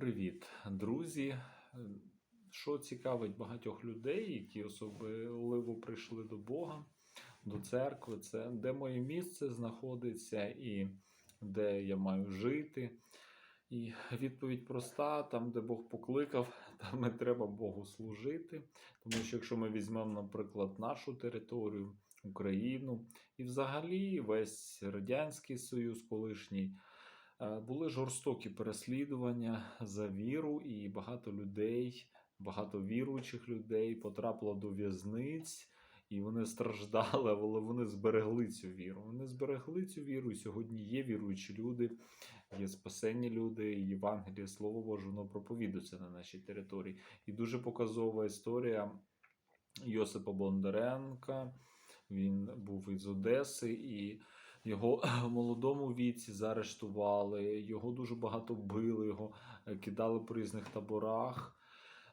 Привіт, друзі! Що цікавить багатьох людей, які особливо прийшли до Бога, до церкви, це де моє місце знаходиться і де я маю жити. І відповідь проста: там, де Бог покликав, там і треба Богу служити. Тому що якщо ми візьмемо, наприклад, нашу територію, Україну і взагалі весь Радянський Союз колишній. Е, Були жорстокі переслідування за віру, і багато людей, багато віруючих людей потрапило до в'язниць, і вони страждали, але вони зберегли цю віру. Вони зберегли цю віру. І сьогодні є віруючі люди, є спасенні люди, і Євангеліє, Слово Боже, воно проповідується на нашій території. І дуже показова історія Йосипа Бондаренка. Він був із Одеси і. Його в молодому віці заарештували, його дуже багато били, його е, кидали по різних таборах.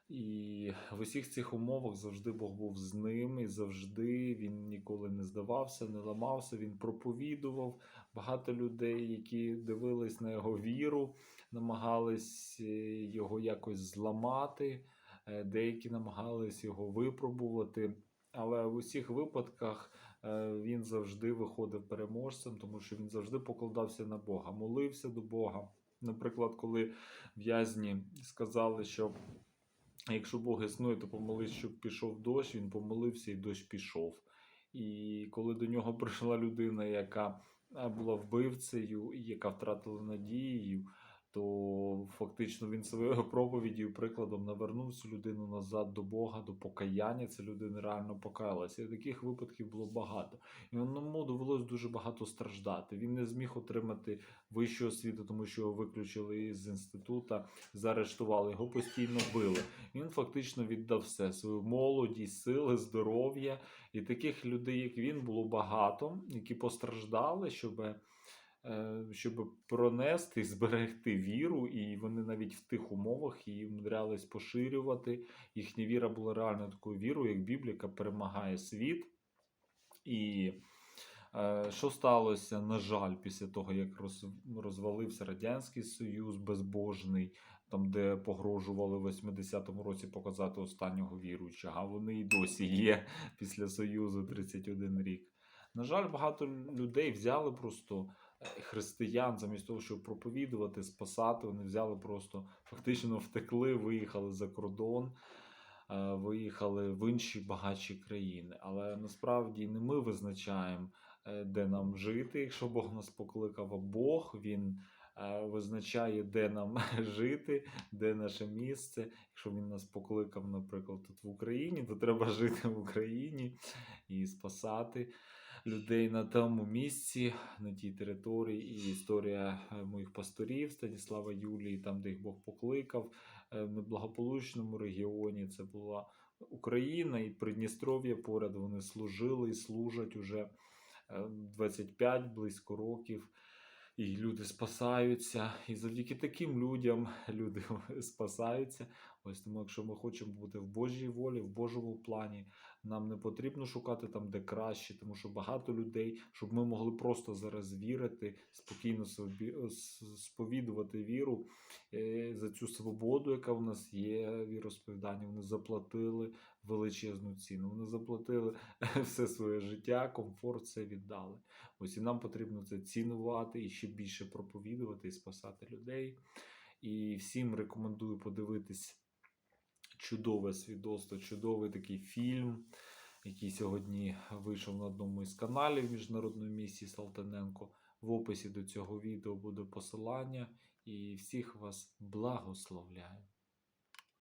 І в усіх цих умовах завжди Бог був з ним, і завжди він ніколи не здавався, не ламався. Він проповідував. Багато людей, які дивились на його віру, намагались е, його якось зламати, е, деякі намагались його випробувати. Але в усіх випадках е, він завжди виходив переможцем, тому що він завжди покладався на Бога, молився до Бога. Наприклад, коли в'язні сказали, що якщо Бог існує, то помолись, щоб пішов дощ, він помолився і дощ пішов. І коли до нього прийшла людина, яка була вбивцею і яка втратила надію, фактично він своєю проповіддю прикладом навернув цю людину назад до Бога, до покаяння. Ця людина реально покаялася. І таких випадків було багато. І йому довелось дуже багато страждати. Він не зміг отримати вищу освіту, тому що його виключили із інституту, заарештували, його постійно били. Він фактично віддав все свою молодість, сили, здоров'я. І таких людей, як він, було багато, які постраждали, щоб е, щоб пронести, зберегти віру, і вони навіть в тих умовах її умудрялись поширювати. Їхня віра була реально такою вірою, як Біблія, яка перемагає світ. І е, що сталося, на жаль, після того, як роз, розвалився Радянський Союз безбожний, там, де погрожували в 80-му році показати останнього віруючого, а вони і досі є після Союзу 31 рік. На жаль, багато людей взяли просто е, християн, замість того, щоб проповідувати, спасати, вони взяли просто фактично втекли, виїхали за кордон, е, виїхали в інші багатші країни. Але насправді не ми визначаємо, е, де нам жити, якщо Бог нас покликав, а Бог він. е, Визначає, де нам жити, де наше місце. Якщо він нас покликав, наприклад, тут в Україні, то треба жити в Україні і спасати людей на тому місці, на тій території. І історія е, моїх пасторів Станіслава Юлії, там, де їх Бог покликав, е, в неблагополучному регіоні. Це була Україна і Придністров'я поряд. Вони служили і служать уже е, 25 близько років. І люди спасаються, і завдяки таким людям люди спасаються. Ось тому, якщо ми хочемо бути в Божій волі, в Божому плані, нам не потрібно шукати там, де краще, тому що багато людей, щоб ми могли просто зараз вірити, спокійно е, сповідувати віру е, за цю свободу, яка в нас є, віросповідання. Вони заплатили величезну ціну. Вони заплатили все своє життя, комфорт, все віддали. Ось і нам потрібно це цінувати і ще більше проповідувати і спасати людей. І всім рекомендую подивитись чудове свідоцтво, чудовий такий фільм, який сьогодні вийшов на одному із каналів Міжнародної місії Салтаненко. В описі до цього відео буде посилання. І всіх вас благословляю.